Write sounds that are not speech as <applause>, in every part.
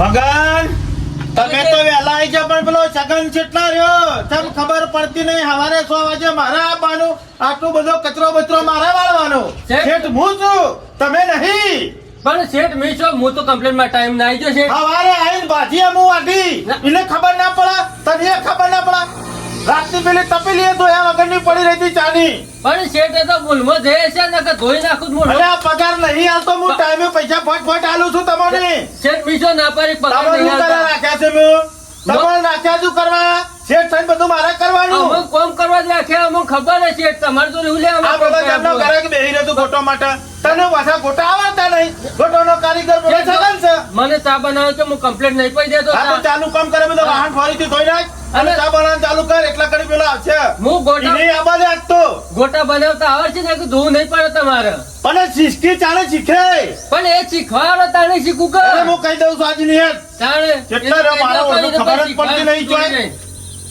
મગન તમે તો વહેલા આવી જાઓ પણ પેલો સગન કેટલા રહ્યો. તમ ખબર પડતી નહીં હવારે સો વાગે મારે આવવાનું આટલું બધો કચરો બચરો મારે વાળવાનો. શેઠ. હું છું. તમે નહીં. પણ શેઠ મેં છો હું તો કમ્પ્લેનમાં ટાઈમ ના આવી ગયો શેઠ. હવારે આવીને ભાજી અમુ વાઢી. એને ખબર ના પડે તને ખબર ના પડે. રાતની પેલી તપેલી એ ધોયા વગરની પડી રહી હતી ચાની. પણ શેઠ એ તો ભૂલમાં જઈએ છે ને કે ધોઈ નાખું જ અરે પગાર નહીં આવતો હું ટાઈમે પૈસા ફટ ફટ આલું છું તમને શેઠ બીજો ના પાડી પગાર નહીં આલતા. રાખ્યા છે મેં તમારે નાખ્યા શું કરવા? શેઠ થઈને બધું મારે કરવાનું. અમુક કોમ કરવા જ રાખ્યા અમુક ખબર છે તમારે તો લે આ બધા ગામનો ઘરાક બેહી રહ્યો ગોટો માટે. તને પાછા ગોટા આવડતા નહીં. ગોટોનો કારીગર પેલો સગન છે. મને ચા બનાવે કે હું કમ્પ્લેટ નહીં પડી દેતો આ તો ચાલુ કામ કરે બધો વાહન ફરીથી ધોઈ નાખ અને ચા બનાવવાનું ચાલુ કર એટલા કરી પેલો આવશે. હું ગોટા ઈને આબા દે ગોટા બનાવતા આવડશે ને કે ધોવું નહીં પડે તમારે? પણ શીખી ચાલે શીખે. પણ એ શીખવાડો તાણે શીખું કે હું કહી દઉં છું આજની હેત તાણે કેટલા મારો ખબર જ પડતી નહીં ચોય.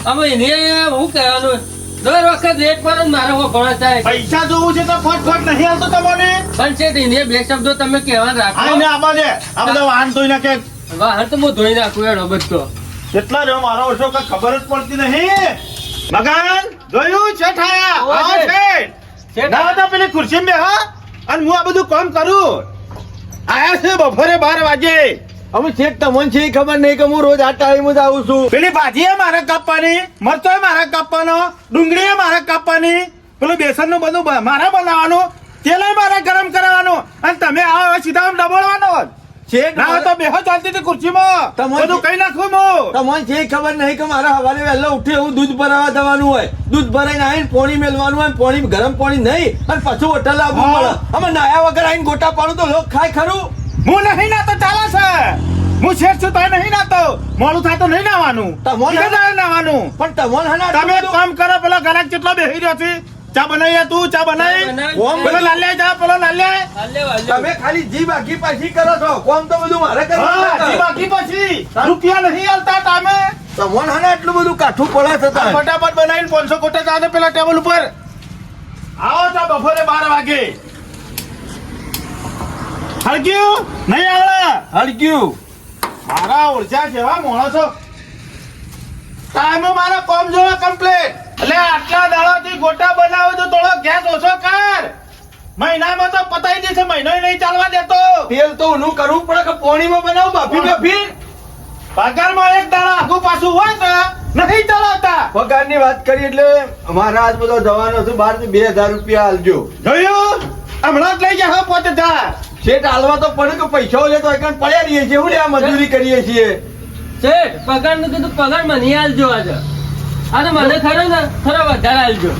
અમે એને હું કહેવાનું? દર વખત લેટ પર મારે વખોડા થાય. પૈસા જોવું છે તો ફટ ફટ નહીં આવતો તમને? પણ છે એને બે શબ્દો તમે કહેવા આ ને રાખો આબા દે આ બધા વાહન ધોઈ નાખે વાહન તો હું ધોઈ નાખું એનો બધો. કેટલા રહ્યો મારો ઓછો કઈ ખબર જ પડતી નહીં. મગન જોયું? છે ઠાયા આવો છે. છે ના તો પેલી ખુરશી હા અને હું આ બધું કામ કરું. આયા છે બપોરે બાર વાગે. અમે છેક તમને છે ખબર નહીં કે હું રોજ આ ટાઈમ જ આવું છું. પેલી ભાજી મારે કાપવાની મરચો મારે કાપવાનો ડુંગળી મારે કાપવાની પેલું બેસનનું બધું મારા બનાવવાનું તેલ મારે ગરમ કરવાનું અને તમે આવો સીધા આમ ડબોળવાનો જ. ના તો બેહો ચાલતી હતી ખુરશીમાં. તમારે- બધું કઈ નાખું હું? તમને છે ખબર નહીં કે મારે સવારે વહેલા ઉઠી એવું દૂધ ભરાવા દેવાનું હોય. દૂધ ભરાઈને આવીને પોણી મેલવાનું હોય પોણી ગરમ પોણી નહીં અને પછી હોટલ આવવું. પડે. અમે નાયા વગર આવીને ગોટા પાડું તો લોક ખાય ખરું. હું નહીં નાતો ચાલે છે. હું શેઠ છું તો નહીં નાતો. મોડું થાય તો નહીં નાવાનું. તમોને- નાવાનું. પણ તમને હના તમે કામ કરો પેલો ગરાક કેટલો બેહી રહ્યો છે. ચા બનાવી તું ચા બનાવી. ઓમ પેલો લાલ્યા જા પેલો લાલ્યા તમે ખાલી જી બાકી પાછી કરો છો. કોમ તો બધું મારે કરવાનું જી બાકી પછી. રૂપિયા નહીં આલતા તમે. તમને હના એટલું બધું? કાઠું પડે છે. ફટાફટ બનાવીને પાંચસો કોટા ચા દે પેલા ટેબલ ઉપર. આવો ચા બપોરે બાર વાગે. હળગ્યું? નહીં આવડે. હળગ્યું. મારા ઓળખ્યા જેવા માણસો ટાઈમે મારા કોમ જોવા કમ્પ્લીટ એટલે આટલા દાડાથી ગોટા બનાવો તો થોડો ગેસ ઓછો કર. મહિનામાં તો પતાઈ દેશે મહિનો નહીં ચાલવા દેતો. તેલ તો કરવું પડે કે પોણીમાં બનાવું બાફી બાફી પગારમાં એક દાડા આખું પાછું હોય તો નથી ચલાવતા. પગારની વાત કરી એટલે અમારા આજ બધો જવાનો છે બાર બે હજાર રૂપિયા આલજો. જોયું? હમણાં જ લઈ જાય પોતે જા શેઠ હાલવા તો પડે કે પૈસાઓ લે તો એકણ પડ્યા રહીએ છીએ. હું આ મજૂરી કરીએ છીએ? શેઠ પગારનું કીધું પગાર મને હાલજો આજે. અને મને ખરો ને ખરો વધારે આલજો.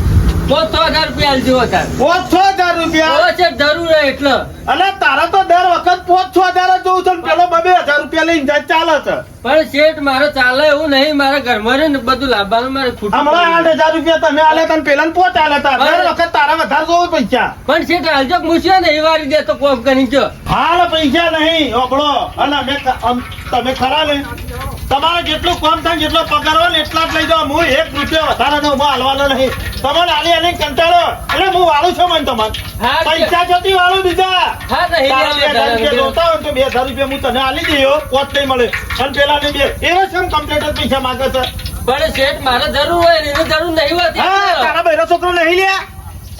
પાંચ હજાર રૂપિયા આલજો વધારે પાંચ હજાર રૂપિયા? હવે છે જરૂર એટલે. અને તારા તો દર વખત પાંચ હજાર જ જોઉં છે ને પેલો બબે હજાર રૂપિયા લઈને જાય ચાલે છે. પણ શેઠ મારે ચાલે એવું નહીં મારા ઘરમાં ને બધું લાવવાનું મારે ખૂટું હમણાં આઠ હજાર રૂપિયા તમે આલે તને પેલા પોચ આલે તા દર વખત તારા વધારે જોવું પૈસા. પણ શેઠ આલજો મૂછ્યો ને એ વારી દે તો કોમ કરી જો હાલ પૈસા નહીં ઓબળો અને અમે તમે ખરા ને? તમારે જેટલું કામ થાય જેટલો પગાર હોય ને એટલા જ લઈ જાઓ. હું એક રૂપિયા વધારે દઉં હું હાલવાનો નહીં. તમારે આલી આલી કંટાળો. એટલે હું વાળું છું મને તમારે. હા, પૈસા જતી વાળું બીજા. જોતા હોય તો બે હજાર રૂપિયા હું તને આલી દઈયો પોત નહીં મળે. અને પેલા ને બે. એવા છે કમ્પ્લેટ જ પૈસા માંગે છે? પણ શેઠ મારે જરૂર હોય એની જરૂર નહીં હોતી હા તારા બહેરો છોકરો નહીં લ્યા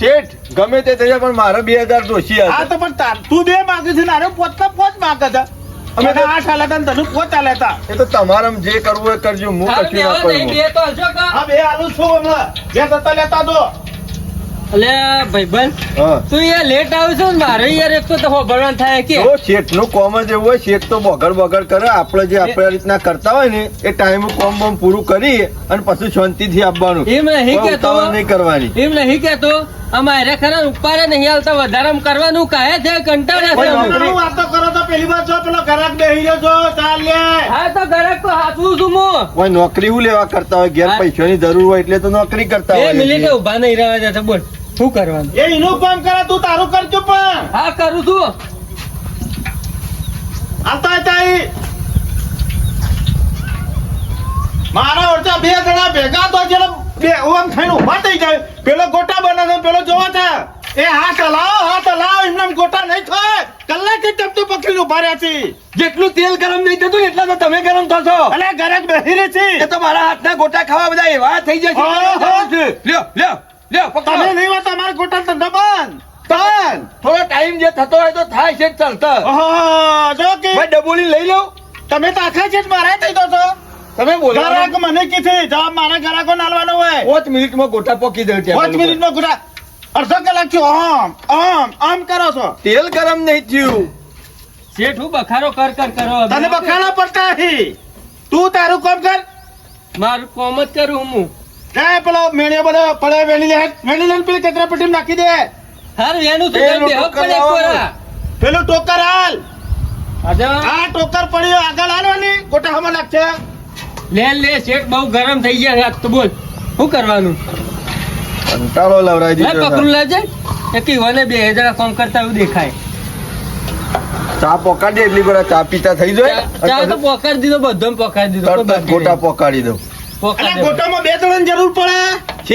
શેઠ ગમે તે થઈ જાય પણ મારે બે હજાર દોશી હા તો પણ તું બે માંગે છે ને પોતા પોત માંગે છે. અમે તો આઠ આલ્યા હતા તને પોત આલ્યા હતા એ તો તમારે જે કરવું હોય કરજો હું કશું ના કરું. બે તો આલજો કાં? હા બે આલુ છું હમણાં બે જતા લેતા દો. અલે ભાઈબંધ તું યાર લેટ આવ્યો ને મારે યાર એક તો ભણવાનું થાય કે. તો શેઠનું કોમ જ એવું હોય શેઠ તો બગડ બગડ કરે. આપણે જે આપણે રીતના કરતા હોય ને એ ટાઈમ કોમ બોમ પૂરું કરી અને પછી શાંતિથી આપવાનું. એમ નહીં કેતો નહીં કરવાની. એમ નહીં કેતો અમારે ખરા ઉપાડે નહીં હાલતા. વધારે કરવાનું કહે છે? કંટાળે છે વાતો કરો પેલી વાર જો પેલો ઘરાક બેહી રહ્યો છો ચાલ લે. હા તો ઘરાક તો હાચવું છું હું. કોઈ નોકરી હું લેવા કરતા હોય? ઘેર પૈસાની જરૂર હોય એટલે તો નોકરી કરતા હોય એ મિલી કે ઊભા નહીં રહેવા જતા બોલ. શું કરવાનું? એ એનું કામ કરે તું તારું કરજો પણ. હા કરું છું. હાલતા તાઈ મારા ઓરતા બે જણા ભેગા તો જરા બે ઓમ થઈને ઊભા થઈ જાય. પેલો ગોટા બનાવે પેલો જોવા છે એ હાથ હલાવો હાથ હલાવો એમને એમ ગોટા નહીં થાય કલાકે તો પકડીને ઊભા રહ્યા છે જેટલું તેલ ગરમ નહીં થતું એટલા તો તમે ગરમ થશો અને ઘરે જ બેસી રહી એ તો મારા હાથના ગોટા ખાવા બધા એવા થઈ જશે. લ્યો લ્યો લ્યો તમે નહીં વાત તો ગોટા ધંધો બંધ. બંધ. થોડો ટાઈમ જે થતો હોય તો થાય છે જ ચાલતા. જો કે ભાઈ ડબોલી લઈ લઉં. તમે તો આખા છે મારા થઈ દો છો. તમે બોલો. મને કીધી જવાબ મારા ગ્રાહકો નાલવાનો હોય. પાંચ મિનિટમાં ગોટા પોકી દઉં છે પાંચ મિનિટમાં ગુડા અડધો કલાક થયો. આમ આમ આમ કરો છો. તેલ ગરમ નહીં થયું. શેઠ હું બખારો કર કર કરો. તને બખાડા પડતા હી તું તારું કામ કર. મારું કોમ જ કરું હું. એ પેલો મેળ્યો બધો પડે વેણી લે વેણી લઈને પેલી કચરાપટ્ટીમાં નાખી દે. હાર પડે લાવવાનું. પેલું ટોકર હાલ. આ ટોકર પડ્યો આગળ હાલવાની ગોટા હમણાં નાખશે લે લે શેઠ બહુ ગરમ થઈ ગયા તો બોલ. શું કરવાનું? કંટાળો લવરાઈ દીધો પકડું લેજે એક ઈવાને બે હજાર કામ કરતા એવું દેખાય. ચા પોકાડી એટલી ગોળા ચા પીતા થઈ જાય? ચા તો પોકાડી દીધો બધો પોકાડી દીધો. તરત ગોટા પોકાડી દઉં પોકાડી અને દેવો. ગોટામાં બે જણાની જરૂર પડે.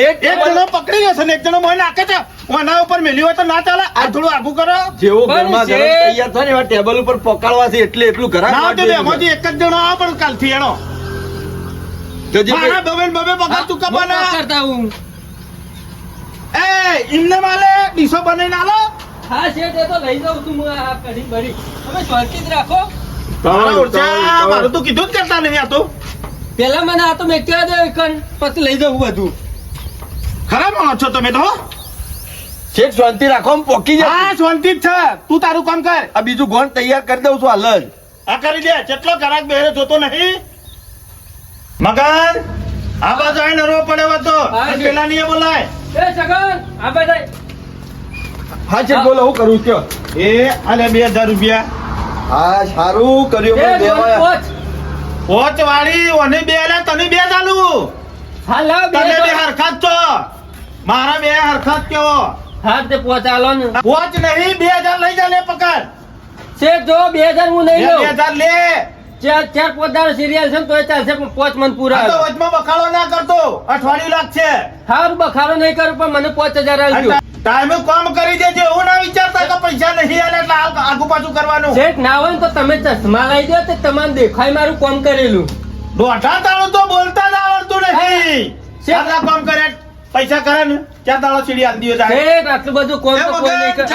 એક જણો પકડી જશે ને એક જણો મોય નાખે છે. ઓના ઉપર મેલી હોય તો ના ચાલે. આ થોડું આગું કરો. જેવો પણ ગરમ તૈયાર થાય ને એવા ટેબલ ઉપર પકાડવાથી એટલે એટલું ના તો એમાંથી એક જ જણો આવે પણ કાલથી એનો. મારા બબે બબે પગાર તું હું કપાના. હું એ ઇમને માલે ડીશો બનાવીને આલો. હા શેઠ એ તો લઈ જાઉં છું હું આ કઢી ભરી તમે સ્વર્ચિત રાખો. મારા ઓરછા મારું તો કીધું જ કરતા નહીં આ તો. પેલા મને આ તો મેં કહેવા દે કણ પછી લઈ જાઉં બધું. ખરા માણસ છો તમે તો? શેઠ શાંતિ રાખો આમ પોકી જાય હા શાંતિ જ છે. તું તારું કામ કર. આ બીજું ગોન તૈયાર કરી દઉં છું હાલ જ આ કરી દે. જેટલો કરાક બેરે જોતો નહીં. મગન આ બાજુ આવીને નરવો પડ્યો હતો. પેલા ની બોલાય. એ સગન આ બધા હા શેઠ બોલો હું કરું કયો? એ અને બે હજાર રૂપિયા. હા સારું કર્યું પણ દેવાયા. પોચ. વાળી ઓને બે લે તને બે ચાલુ. હા લાવ બે તને બે તો. છો. મારા બે હરખત કયો? હા તે પોચ આલો ને પોચ નહીં બે હજાર લઈ જા લે પકડ. છે જો બે હજાર હું બે નહીં લઉં. હજાર લે. ચાર ચાર પોતાનો સિરિયલ છે તો ચાલશે પણ પોચ મન પૂરા તો વચમાં બખાડો ના કરતો. અઠવાડિયું લાગશે. હારું બખાડો નહીં કરું પણ મને પોચ હજાર આલજો. ટાઈમે કામ કરી દેજે એવું ના વિચારતા કે પૈસા નહીં આલે એટલે આગુ પાછું કરવાનું. શેઠ ના હોય તો તમે ચશ્મા લઈ દો તો તમને દેખાય મારું કામ કરેલું. દોઢા તાળું તો બોલતા જ આવડતું નથી. શેઠ. આ કામ કરે પૈસા કરે ને ક્યાં તાળો સીડી આલી દીધો જાય શેઠ આટલું બધું કામ તો કોઈ નહીં કરે.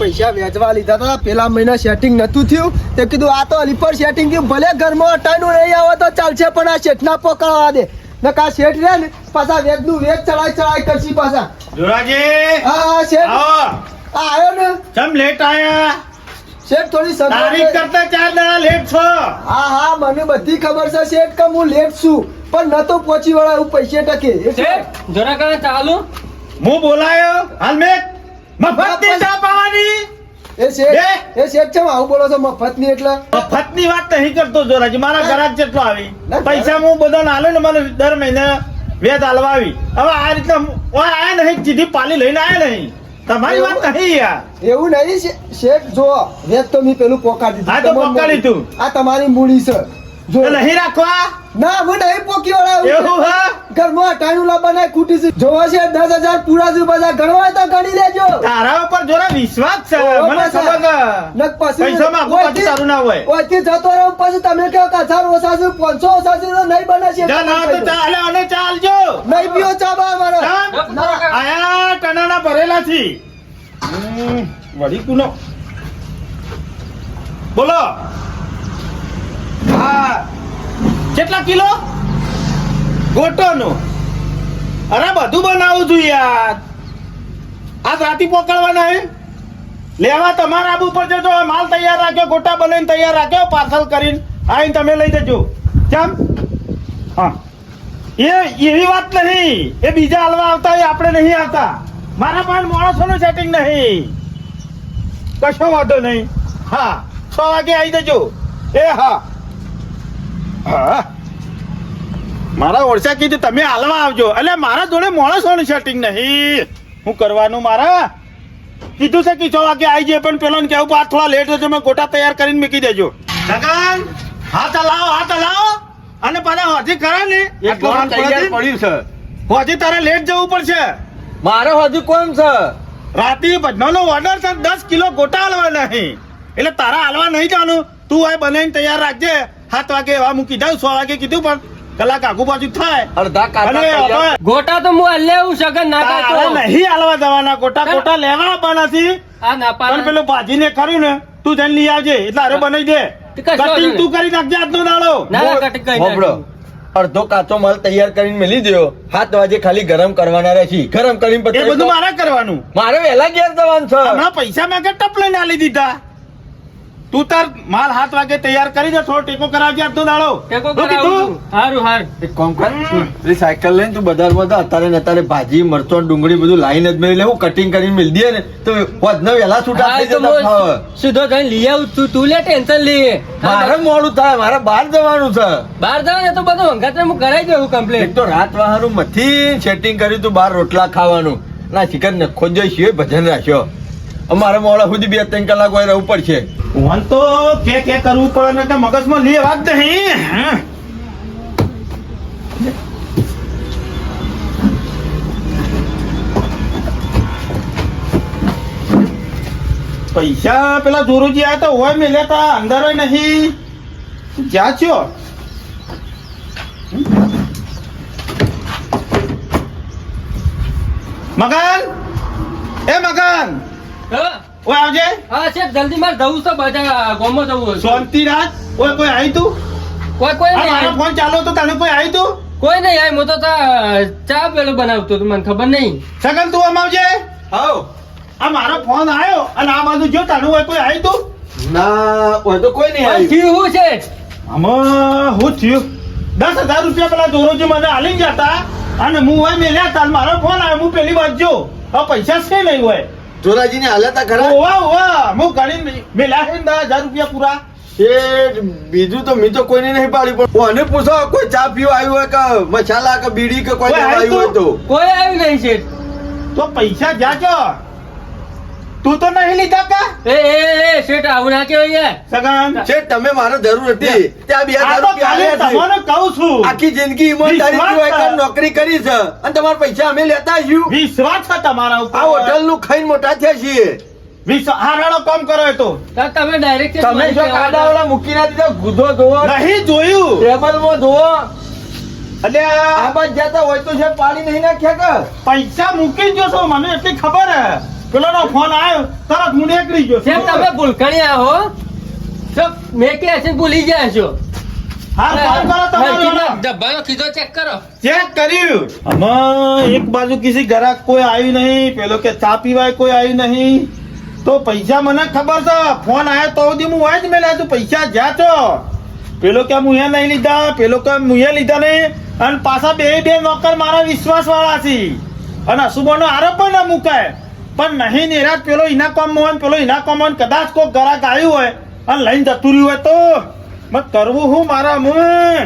પૈસા વેચવા લીધા હતા પેલા મહિના સેટિંગ નતું થયું. તે કીધું આ તો અલીપર સેટિંગ થયું. ભલે ઘરમાં અટાણું નહીં આવે તો ચાલશે પણ આ શેઠના પકડવા દે. ને શેઠ રહ્યા ને પાછા વેચનું વેચ ચડાઈ ચડાઈ કરશી પાછા. જોરાજી હા હા શેઠ. આવ્યો ને. ચમ લેટ આયા? શેઠ થોડી તારીખ કરતા ચાર દાડા લેટ છો. હા હા મને બધી ખબર છે શેઠ કે હું લેટ છું. પણ નતો પહોંચી વળા એવું પૈસે ટકે. શેઠ જરા કાં ચાલુ? હું બોલાયો? હાલ મે મફતની ચા પાવાની. એ શેઠ એ શેઠ છે આવું બોલો છો મફતની એટલે? મફતની વાત નહીં કરતો જોરાજી મારા ઘરાક જેટલો આવી. ના, પૈસા હું બધા હાલે ને મને દર મહિને વેત હાલવા આવી. હવે આ રીતે આયા નહીં ચીઠી પાલી લઈને આયા નહીં. તમારી વાત નહીં યાર. એવું નહીં શેઠ જો વેત તો મેં પેલું પોકાડી હા, તો પોકાડી તું. આ તમારી મૂડી છે. જો. નહીં રાખવા ના હું નહીં પોકી વળાવું એવું હા? ઘરમાં અટાણું લાવવા નહીં ખૂટી છે. જોવા છે દસ હજાર પૂરા છે બધા ગણવા તો ગણી લેજો. તારા ઉપર જોરા વિશ્વાસ છે. મને. ખબર નક પછી. પૈસા માંગુ પાછું તારું ના હોય. ઓછી જતો રહો પછી તમે કહો કે હજાર ઓછા છે પાંચસો ઓછા છે તો નહીં બને છે ના તો ચાલે અને ચાલજો નહીં પીઓ ચા બા અમારે. ચાલ. ના. આયા હમ, વળી કુનો બોલો. હા. કેટલા કિલો? ગોટોનું. અરે બધું બનાવવું છું યાર. રાતી પકડવાના હે. લેવા તમારા આબુ પર જજો. માલ તૈયાર રાખ્યો ગોટા બનાવીને તૈયાર રાખ્યો પાર્સલ કરીને આવીને તમે લઈ જજો. કેમ હા. એ એવી વાત નહીં. એ બીજા હલવા આવતા હોય આપણે નહીં આવતા. મારા પાસે માણસોનું સેટિંગ નહીં. કશો વાંધો નહીં. હા છ વાગે આવી જજો. એ હા. હા. મારા ઓળસા કીધું તમે હાલવા આવજો. એટલે મારા જોડે માણસોનું સેટિંગ નહીં. હું કરવાનું મારા? કીધું છે કે છ વાગે આવી જાય પણ પેલો કેવું આ થોડા લેટ થશે મેં ગોટા તૈયાર કરીને મૂકી દેજો. લગન હાથ હા તો લાવો અને પાછા હજી ખરા ને. પડ્યું છે. હજી તારે લેટ જવું પડશે. મારે હજુ કોણ છે. રાતે ભજનાનો ઓર્ડર છે દસ કિલો ગોટા હાલવા નહીં. એટલે તારા હાલવા નહીં જવાનું. તું આ બનાવીને તૈયાર રાખજે. સાત વાગે એવા મૂકી દઉં સો વાગે કીધું પણ કલાક આગુ પાછું થાય. અડધા. હવે ગોટા તો હું એવું સગન ના કાતો નહીં હાલવા જવાના. ગોટા ગોટા લેવા પણ છે. આ ના પણ પેલું ભાજીને કર્યું ને તું જઈને લઈ આવજે. એટલે અરે બનાવી દે. કટિંગ તું કરી નાખજે આજનો દાડો. ના ના કટ કઈ હોભળો. અડધો કાચો માલ તૈયાર કરીને મેલી દો હાથ વાજે ખાલી ગરમ કરવાના રહેશે. ગરમ કરીને પછી બધું મારે કરવાનું. મારે વહેલા ઘેર જવાનું છે. હમણાં પૈસા મેં ટપ લઈને આલી દીધા. તું તાર માલ હાથ વાગે તૈયાર કરી દે થોડો ટેકો કરાવજે આજનો દાડો. ટેકો કરાવું હારું હાર. એક કામ કર. પેલી સાયકલ લઈને તું બજારમાં જા અત્યારે ને અત્યારે ભાજી મરચો ડુંગળી બધું લાઈને જ મેળવી લેવું કટિંગ કરીને મેળ દે ને. તો વધને વહેલા છૂટા હા, થઈ જતા સીધો જઈને લઈ આવું તું તું લે ટેન્શન લે મારે મોડું થાય મારે બહાર જવાનું છે. બહાર જવાનું તો બધું હંગાત હું કરાવી દઉં એક કમ્પ્લીટ તો રાત વાહનું મથી સેટિંગ કર્યું તું બાર રોટલા ખાવાનું. ના ચિકન નખો જ છીએ ભજન રાખ્યો. અમારે મોડા સુધી બે ત્રણ કલાક હોય રહેવું પડશે. વન તો કે કે કરવું પડે ને મગજમાં લે વાત નહીં પૈસા પેલા જોરુજી આયા તો હોય મેલ્યા તા અંદર હોય નહીં. જ્યાં છો. મગન? એ મગન! ઓય આવજે. હા શેઠ જલ્દી માર જવું છે બધા ગોમો જવું છે. શાંતિ રાજ ઓય કોઈ આવી તું? કોઈ કોઈ નહીં. મારો ફોન ચાલો હતો તને કોઈ આવી તું? કોઈ નહીં આય હું તો તા ચા પેલો બનાવતો તો મને ખબર નહીં. સગન તું આમ આવજે. આવ આ મારો ફોન આવ્યો અને આ બાજુ જો તારું હોય કોઈ આવી તું? ના ઓય તો કોઈ નહીં આવ્યું થયું શું છે? આમાં હું થયું? દસ હજાર રૂપિયા પેલા દોરોજી મને આલી જતા અને હું હોય મેલ્યા તાર મારો ફોન આવ્યો હું પેલી બાજુ જો. પૈસા છે નહીં હોય. જોરાજીને ની હાલત ખરા? ઓવા ઓવા હું ગણી છે ને દસ હજાર રૂપિયા પૂરા. એ બીજું તો મી તો કોઈને નહીં પાડ્યું પણ કોને પૂછો કોઈ ચા પીવા આવ્યું હોય કે મસાલા કે બીડી કે કોઈ આવ્યું હોય તો? કોઈ આવ્યું નહીં છે? તો પૈસા જાજો. તું તો નહીં લીધા કા? એ એ એ શેઠ આવું ના કહેવાય યાર. સગાન. છે તમે મારો જરૂર હતી ત્યાં બે હજાર રૂપિયા છે. તમને કહું છું. આખી જિંદગી ઈમાનદારી એક નોકરી કરી છે? અને તમારા પૈસા અમે લેતા આવ્યું વિશ્વાસ છે તમારા ઉપર. આ હોટલનું ખાઈને મોટા થયા છીએ. વિશ્વાસ કામ કરો એ તો. તો તમે ડાયરેક્ટ તમે જો મૂકી ના દીધા ગુદો ધોવો નહીં જોયું. ટેબલમાં ધોવો એટલે આ બાજ જતા હોય તો છે પાણી નહીં નાખ્યા કે પૈસા મૂકી જોશો મને એટલી ખબર હે. પેલો નો ફોન આવ્યો તરત હું નીકળી ગયો. શેઠ તમે ભૂલકણી આવો તો મેં કે છે ભૂલી ગયા છો. હા એક બાજુ કિસી ગ્રાહક કોઈ આવ્યું નહીં. પેલો કે ચા પીવાય કોઈ આવ્યું નહીં. તો પૈસા મને ખબર છે. ફોન આવ્યો તો સુધી હું વાંચ મેલ્યા તું પૈસા જ્યાં છો. પેલો કે હું નહીં લીધા. પેલો કે હું લીધા નહીં. અને પાછા બે બે નોકર મારા વિશ્વાસ વાળા છે. અને અશુભનો આરોપ પણ ના મુકાય. પણ નહીં નિરાશ પેલો એના કોમ હોય પેલો એના કોમ હોય કદાચ કોઈ ગરાક આવ્યું હોય અને લઈને જતું રહ્યું હોય તો? મત કરવું હું મારા મું.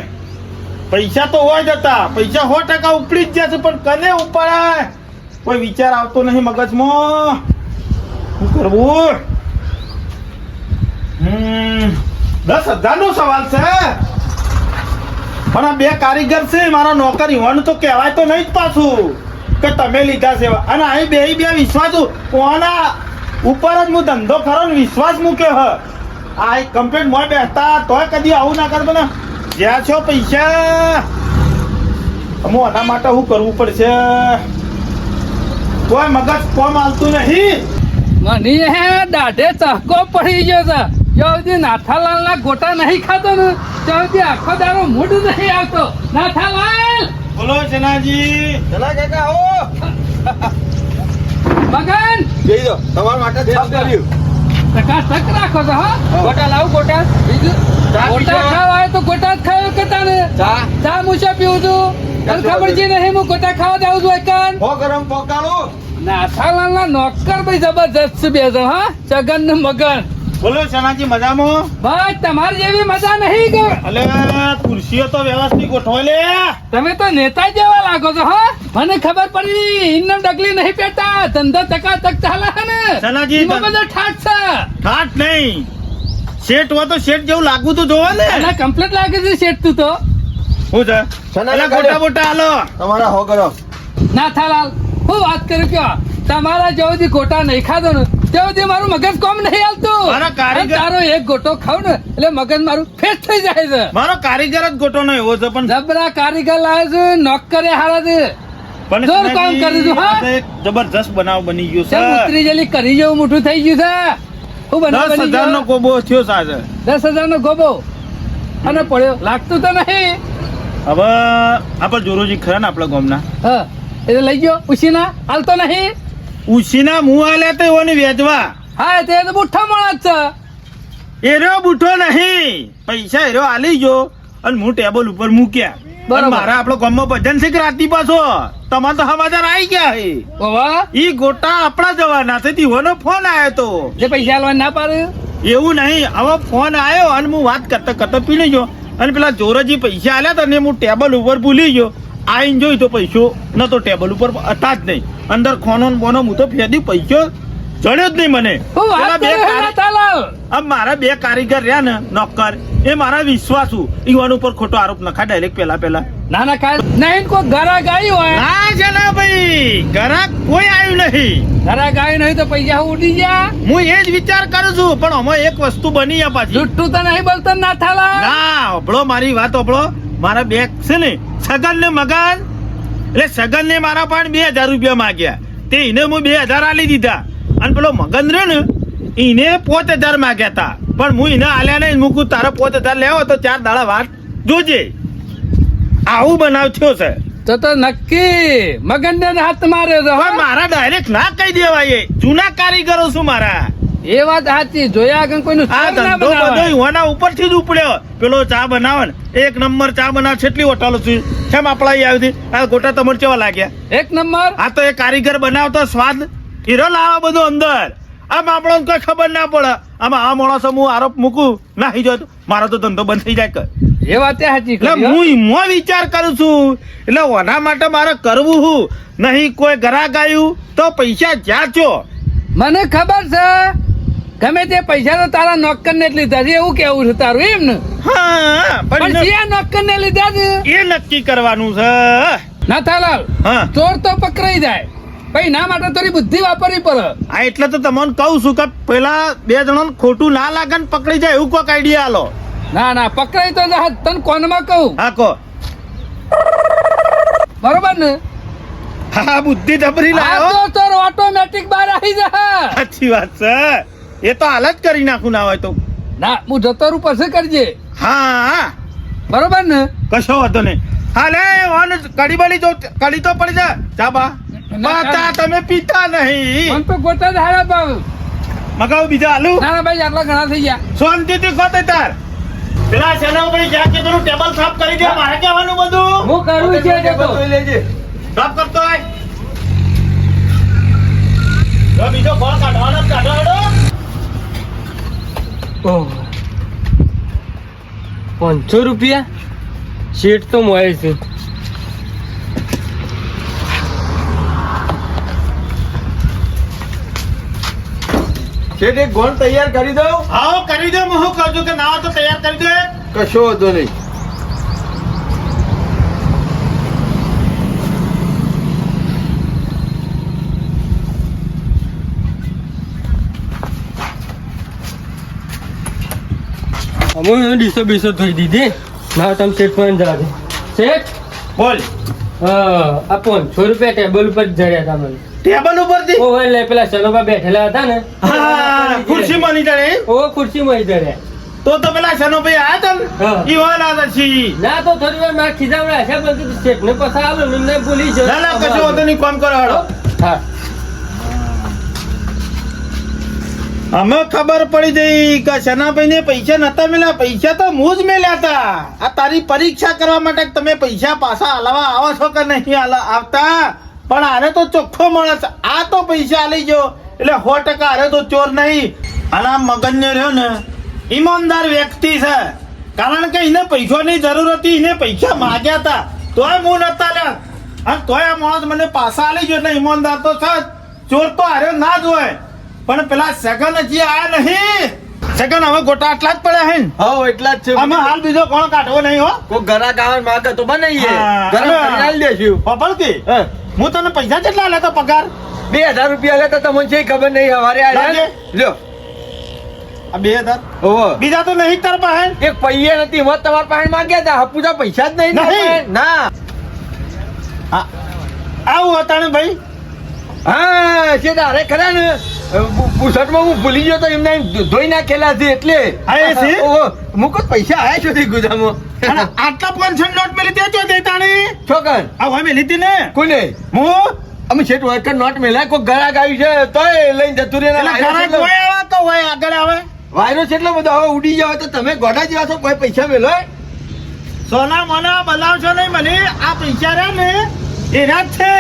પૈસા તો હોય જતા પૈસા સો ટકા ઉપડી જ જશે પણ કને ઉપાડાય? કોઈ વિચાર આવતો નહીં મગજમાં. શું કરવું? દસ હજાર નો સવાલ છે. પણ આ બે કારીગર છે, મારા નોકર ઈવાનું તો કહેવાય તો નહીં જ પાછું. કે તમે લીધા છે. અને અહીં બે બે વિશ્વાસ કોના ઉપર જ હું ધંધો ખરો વિશ્વાસ મૂક્યો હ. આ કમ્પ્લેટ મોય બેસતા તોય કદી આવું ના કરતો ને. જ્યાં છો પૈસા. હું આના માટે શું કરવું પડશે. કોઈ મગજ કોમ આવતું નહીં. મને હે દાઢે ચહકો પડી ગયો છે. જ્યાં સુધી નાથાલાલ ના ગોટા નહીં ખાતો ને, ત્યાં આખો દારો મૂડ નહીં આવતો. નાથાલાલ! બોલો જનાજી. ચલા કાકા આવો મગન! જઈ દો તમારા માટે કામ કર્યું. ટકાટક રાખો છો હા? ગોટા લાવું ગોટા. બીજું? ગોટા ખાવા આવે તો ગોટા જ ખાયો કે તને? ચા? ચા મુસા પીવું છું? તને ખબર છે નહીં હું ગોટા ખાવા જાઉં છું એકાન? હો ગરમ પોકાળો નાથાલાલ ના નોકર ભાઈ જબરજસ્ત બેસો હા? જગન ને મગન. બોલો શનાજી મજામાં? ભાઈ તમારી જેવી મજા નહીં કે. અલે ખુરશીઓ તો વ્યવસ્થિત ગોઠવો લે. તમે તો નેતા જેવા લાગો છો હા? મને ખબર પડી ઇન્નમ ડગલી નહીં પેટા ધંધો ટકા તક ચાલે છે ને. સનાજી, એમાં બધો ઠાટ છે. ઠાટ નહીં. શેઠ હોય તો શેઠ જેવું લાગવું તો જોવે ને. એટલે કમ્પ્લીટ લાગે છે શેઠ તું તો. શું છે? સનાજી અલા ગોટા બોટા હાલો. તમારા હો કરો ના થાલાલ હું વાત કરું કે તમારા જો સુધી ગોટા નહીં ખાધો ને સુધી મારું મગજ કોમ નહીં હાલતું. મારા કારીગર- તારો એક ગોટો ખાવ ને એટલે મગજ મારું ફેસ થઈ જાય છે. મારો કારીગર જ ગોટો નો એવો છે પણ જબરા કારીગર લાવે છે નોકરે હારા છે. પણ જોર કામ કરી દીધું, હા? તો જબરજસ્ત બનાવ બની ગયો છે. ઉતરી જેલી કરી જેવું મોટું થઈ ગયું છે. હું બનાવ બની ગયો? 10000 નો ગોબો થયો સાજે દસ હજાર નો ગોબો. અને પડ્યો. લાગતું તો નહીં. હવે આપણે જોરોજી ખરા ને આપણા ગામના. હા એટલે લઈ ગયો. ઉછીના. હાલતો નહીં. ઉછીના મું આલ્યા તો એઓને વેચવા. હા તે તો બુઠ્ઠા મોણા જ છે એરો બુઠો નહીં. પૈસા એરો આલી ગયો. અને હું ટેબલ ઉપર મૂક્યા. બરાબર. મારા આપણો ગામમાં ભજન છે કે રાતી પાછો. તમારે તો સમાચાર આવી ગયા હે. વાહ ઈ ગોટા આપણા જવાના છે. દીવાનો ફોન આવ્યો તો. જે પૈસા આલવા ના પાડે એવું નહીં. હવે ફોન આવ્યો અને હું વાત કરતા કરતા પીણી ગયો. અને પેલા જોરજી પૈસા આલ્યા તો ને હું ટેબલ ઉપર ભૂલી ગયો. આઈને જોઈ તો પૈસો ન તો ટેબલ ઉપર હતા જ નહીં. અંદર ખોનો ને બોનો હું તો ફેદી પૈસો જડ્યો જ નહીં મને. હું પેલા વાત બે કરે કારી- નાથાલાલ આ મારા બે કારીગર રહ્યા ને નોકર એ મારા વિશ્વાસુ ઈવાન ઉપર ખોટો આરોપ નખા ડાયરેક્ટ પેલા પેલા. ના ના કાલ નહીં કોઈ ઘરા ગાય હોય. ના છે ના ભાઈ ગરાક કોઈ આવ્યું નહીં. ઘરા ગાય નહીં તો પૈસા ઉડી જા હું એ જ વિચાર કરું છું પણ આમાં એક વસ્તુ બની આ પાછી. જુઠ્ઠું તો નહીં બોલતો નાથાલાલ ના ઓબળો મારી વાત ઓબળો મારા બે છે ને સગન ને મગન. એટલે સગન ને મારા પણ બે હજાર રૂપિયા માંગ્યા. તે એને હું બે હજાર આલી દીધા. અને પેલો મગન રહ્યો ને એને પોત હજાર માંગ્યા હતા. પણ હું એને આલ્યા નહીં મૂકું તારે પોત હજાર લેવો તો ચાર દાડા વાત જોજે. આવું બનાવ થયો છે. તો તો નક્કી મગન ને હાથ માર્યો મારા ડાયરેક્ટ ના કહી દેવાય એ. જૂના કારીગરો છું મારા. એ વાત સાચી જોયા આગળ કોઈનું આ ધંધો બધો. ઉપરથી જ ઉપડ્યો. પેલો ચા બનાવે ને એક નંબર ચા બનાવે કેટલી હોટલો છે. કેમ આપણા આવી હતી? આ ગોટા તમારે કેવા લાગ્યા? એક નંબર? આ તો એ કારીગર બનાવતો સ્વાદ હીરો લાવા બધો અંદર. આમ આપણો કોઈ ખબર ના પડે. આમાં આ માણસો હું આરોપ મૂકું નાહી જોતો. મારો તો ધંધો બંધ થઈ જાય એ વાત સાચી એટલે હું. ઈમો વિચાર કરું છું. એટલે ઓના માટે મારે કરવું હું. નહીં કોઈ ગ્રાહક આવ્યું તો પૈસા જ્યાં છો. મને ખબર છે ગમે તે પૈસા તો તારા નોકર ને જ લીધા છે એવું કેવું છે તારું એમ ને? હા પણ જે નોકર ને લીધા છે એ નક્કી કરવાનું છે નાથાલાલ હા. ચોર તો પકડાઈ જાય. ભાઈ ના માટે તારી બુદ્ધિ વાપરવી પડે. આ એટલે તો તમને કહું છું કે પેલા બે જણા ખોટું ના લાગે ને પકડી જાય એવું કોઈક આઈડિયા આલો. ના ના પકડાઈ તો જા તને કોનમાં કહું? હા કો બરોબર ને? હા બુદ્ધિ ડબરી આ લાવો તો ચોર ઓટોમેટિક બહાર આવી જા સાચી વાત છે. એ તો હાલ જ કરી નાખું ના હોય તો. ના હું જતો રહું પછી કરજે. હા. બરોબર ને? કશો વાંધો નહીં. હાલે ઓન કડી બળી જો કડી તો પડી જા જા બા. બા તમે પીતા નહીં. મન તો ગોતા જ હારા ભાવ. મગાવ બીજા આલુ? ના ભાઈ આટલા ઘણા થઈ ગયા. શાંતિથી ખોતે તાર. પેલા સેના ઉપર જ્યાં કે તું ટેબલ સાફ કરી દે? મારે કહેવાનું બધું. હું કરું છે તે તો. લેજે. સાફ કરતો આય. જો બીજો ફળ કાઢવાનો જ કાઢો હેડો. ઓહ. પાંચસો રૂપિયા? શેઠ તો મળે છે. શેઠ એક ગોળ તૈયાર કરી દો આવો કરી દો હું કહું છું કે ના તો તૈયાર કરી દો કશો વાંધો નહીં. અમે ડીસો બીસો ધોઈ દીધી. ના તમે શેઠ પણ જવા દે. શેઠ બોલ. હા, આ પાંચસો રૂપિયા ટેબલ ઉપર જડ્યા હતા મને. ટેબલ ઉપરથી? ઓ એટલે પેલા સનોબા બેઠેલા હતા ને. હા ખુરશી માં નહીં જડે ઓ ખુરશીમાં માં જડ્યા તો તો પેલા સનોભાઈ આયા. ને? ઈ હતા છી ના તો થોડી વાર મારા ખીજાવડા છે પણ શેઠ ને પછી આવે ને ભૂલી જશે ના ના કશું વાંધો નહીં કોમ કરો હેડો હા. અમે ખબર પડી જઈ કે શનાભાઈ ને પૈસા નતા મેળ્યા. પૈસા તો હું જ મેલ્યા હતા. આ તારી પરીક્ષા કરવા માટે તમે પૈસા પાછા હલાવા આવો છો કે નહીં આવતા? પણ આને તો ચોખ્ખો મળે આ તો પૈસા આલી ગયો. એટલે સો ટકા અરે તો ચોર નહીં. અને આ મગન રહ્યો ને, ઈમાનદાર વ્યક્તિ છે. કારણ કે એને પૈસાની જરૂર હતી, એને પૈસા માગ્યા હતા. તોય હું નતા લ્યા. અને તોય આ માણસ મને પાછા આલી ગયો. એટલે ઈમાનદાર તો છે ચોર તો હારે ના જ હોય. પણ પેલા સગન હજી આયા નહીં. સગન હવે ગોટા આટલા જ પડ્યા હે હો એટલા જ છે. અમે હાલ બીજો કોણ કાઢવો નહીં હો? કો ઘરા ગાવન માગે તો બનાવીએ. અને- કરીને દેશું. પપલતી હા. તને પૈસા કેટલા લેતો પગાર? બે હજાર રૂપિયા લેતો તો તમને છે ખબર નહીં હવારે? લાગે. લ્યો. આ બે હજાર? ઓહો. બીજા તો નહીં તાર પાસે? એક પૈયે નથી મત તમારા પાસે માંગ્યા હતા. હપુજા પૈસા જ નહીં નહીં. ના. આવું હતા ભાઈ. હા છે તારે ખરા ને. બુસટમાં હું ભૂલી ગયો તો એમને એમ ધોઈ નાખેલા છે એટલે. <laughs> મુકુત પૈસા આયા છો તે ગુદામાં આટલા પાંચસો નોટ મેલી તે જો દેતાણી. છોકન આ હવે મેલી હતી ને? કોને? હું અમે શેઠ વર્કર નોટ મેલા કોઈ ગળાક આવ્યું છે તોય લઈને જતું એટલે ઘરે કોઈ આવે તો હોય આગળ આવે. વાયરો છે એટલો બધો હવે ઉડી જાવ તો તમે ગોડા જેવા છો કોઈ પૈસા મેલો સોના મોના બલાવશો નહીં મને આ પૈસા રહ્યા ને એના છે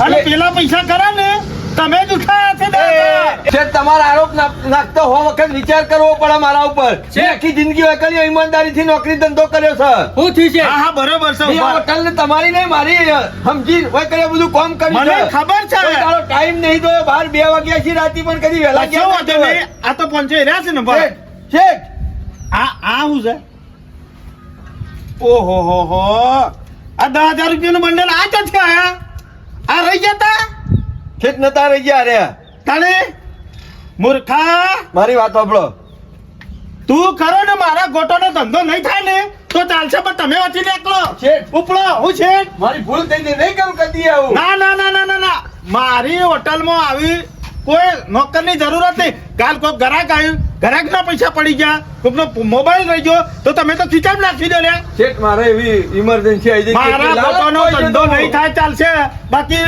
અને પેલા પૈસા ખરા ને? તમે જ ઉઠાયા છે તમારા આરોપ નાખતો હો વખત વિચાર કરવો પડે મારા ઉપર. છે આખી જિંદગી વકલી ઈમાનદારીથી નોકરી ધંધો કર્યો છે શું થયું છે? હા હા બરોબર છે હોટલ ને તમારી નહીં મારી સમજી વકલે બધું કામ કર્યું મને ખબર છે. તારો ટાઈમ નહીં તો બાર બે વાગ્યા છે રાતી પણ કદી વેલા નહીં. આ તો પહોંચી રહ્યા છે ને ભાઈ? શેઠ શેઠ આ આ શું છે? ઓહો હો હો. આ દસ હજાર રૂપિયાનું બંડલ આ જ છે આ રહી જતા શેઠ નતા રહી ગયા રે. તાણે? મૂર્ખા! મારી વાત સાંભળો. તું કરો ને મારા ગોટોનો ધંધો નહીં થાય ને તો ચાલશે પણ તમે વચ્ચે એકલો. ઉપડો હું છે? મારી ભૂલ થઈ ગઈ નહીં કેમ કદી આવું. ના ના ના ના ના ના. મારી હોટલમાં આવી કોઈ નોકરની જરૂરત નહીં. કાલ કોક ગ્રાહક આવ્યું ગ્રાહકના પૈસા પડી ગયા. કોઈકનો મોબાઈલ રહી ગયો. તો તમે તો ખીચામ નાખી દો શેઠ મારે એવી ઇમરજન્સી આવી જઈ મારા પોતાનો ધંધો નહીં થાય ચાલશે. બાકી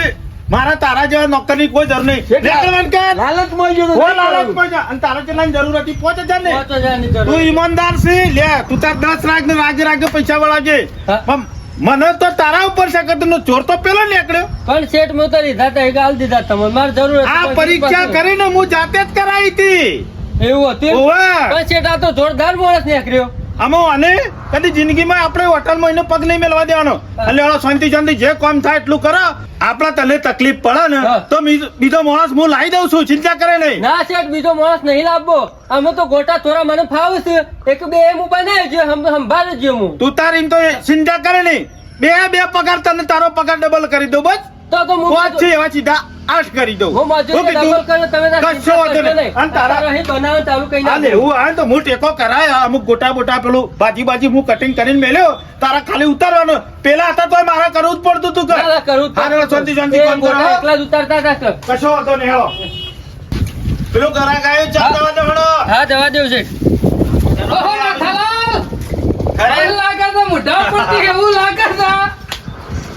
મારા તારા જેવા નોકરની કોઈ જરૂર નહીં. નીકળવાનું કે લાલચમાં ગયો કોઈ લાલચ. માં જા. અને તારા કેટલાની જરૂર હતી પોચ હજાર ને. પાંચ હજારની તું ઈમાનદાર છે લે તું તાર દસ રાખ ને રાગે રાગે પૈસા વળાજે હા. પણ મને તો તારા ઉપર છે કે તું ચોર તો પેલો નીકળ્યો. પણ શેઠ મેં તો લીધા તા, ગાલ દીધા તમે. મારે જરૂર આ પરીક્ષા કરીને હું જાતે જ કરાવી હતી. એવું હતું. પણ શેઠ આ તો જોરદાર માણસ નીકળ્યો. આમાં અને કદી જિંદગીમાં આપણે હોટલમાં એને પગ નહીં મેળવા દેવાનો. એટલે હવે શાંતિ શાંતિ જે કામ થાય એટલું કરો. આપણા તને તકલીફ પડે ને તો બીજો- માણસ હું લાવી દઉં છું ચિંતા કરે નહીં. ના શેઠ બીજો માણસ નહીં લાવવો. અમે તો ગોટા થોડા મને ફાવે છે એક બે એમ બનાવ્યો છે સંભાળે સંભાળ જ હું. તું તારી તો ચિંતા કરે નહીં. બે બે પગાર તને તારો પગાર ડબલ કરી દઉં બસ. તો તો હું પાંચ છે એવા સીધા આઠ કરી દઉં. હું મજૂરી ડબલ કર્યો તમે કશો વાંધો નહીં. અને તારા- અહીં બનાવ તારું કઈ ના એવું આવે તો હું ટેકો કરાય અમુક ગોટા બોટા પેલું ભાજી ભાજી હું કટિંગ કરીને મેલ્યો તારા ખાલી ઉતારવાનો. પેલા હતા તો મારા કરવું જ પડતું તું કર ના, કરું તારે હા. શાંતિ શાંતિ એ કરો. એકલા જ ઉતારતા હતા કશો વાંધો નહીં હેળો પેલું ઘરાક આવ્યું ચાલ હા. દવા દો હા જવા દેવ છે. ઓહો, નાથાલાલ! ખરે એવું લાગે તો મોઢા પડતી એવું લાગે છે.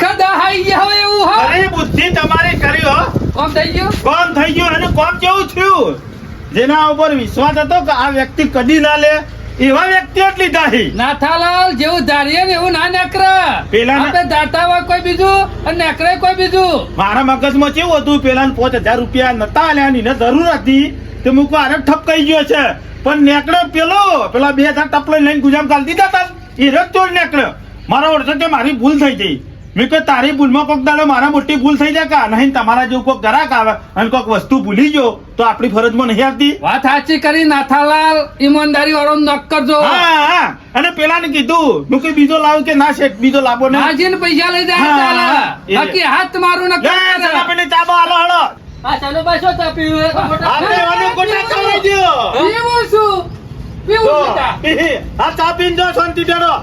કદા હાઈ ગયા હોય એવું હો? ખરી બુદ્ધિ તમારે કરી હો. કોમ થઈ ગયું? કોમ થઈ ગયું અને કોમ કેવું થયું? જેના ઉપર વિશ્વાસ હતો કે આ વ્યક્તિ કદી ના લે એવા વ્યક્તિ જ લીધા છે. નાથાલાલ જેવું ધારીએ ને એવું ના નેકરે. પેલા આપણે ધારતા હોય કોઈ બીજું અને નકરે કોઈ બીજું. મારા મગજમાં કેવું હતું? પેલા પાંચ હજાર રૂપિયા નતા આલ્યા ની જરૂર હતી તે મૂકવા અરે ઠપકાઈ ગયો છે. પણ નેકળે પેલો પેલા બે હજાર ટપલો લઈને ગુજામ કાલ દીધા હતા એ રજ તોડ નેકળ્યો. મારા વર્ષે મારી ભૂલ થઈ ગઈ. મેં કહ્યું તારી ભૂલમાં કોક દાડો મારા મોટી ભૂલ થઈ જાય કા? નહીં તમારા જેવું કોક ગરાક આવે અને કોક વસ્તુ ભૂલી જો તો આપણી ફરજમાં નહીં આવતી વાત સાચી કરી નાથાલાલ ઈમાનદારી વાળો નક કરજો. હા હા. અને પેલાને કીધું હું કઈ બીજો લાવ કે ના શેઠ બીજો લાવો ને? હાજીને પૈસા લઈ જાય. બાકી હાથ મારું ન લે, સલા પેલી ચાબા હાલો હાલો. આ ચાલો બસો ચા પીવું હોય તો મોટા- આપણે એવાનું કોટા કરી દો પીવું છું. પીવું છું. આ ચા પીને જો શાંતિ ડરો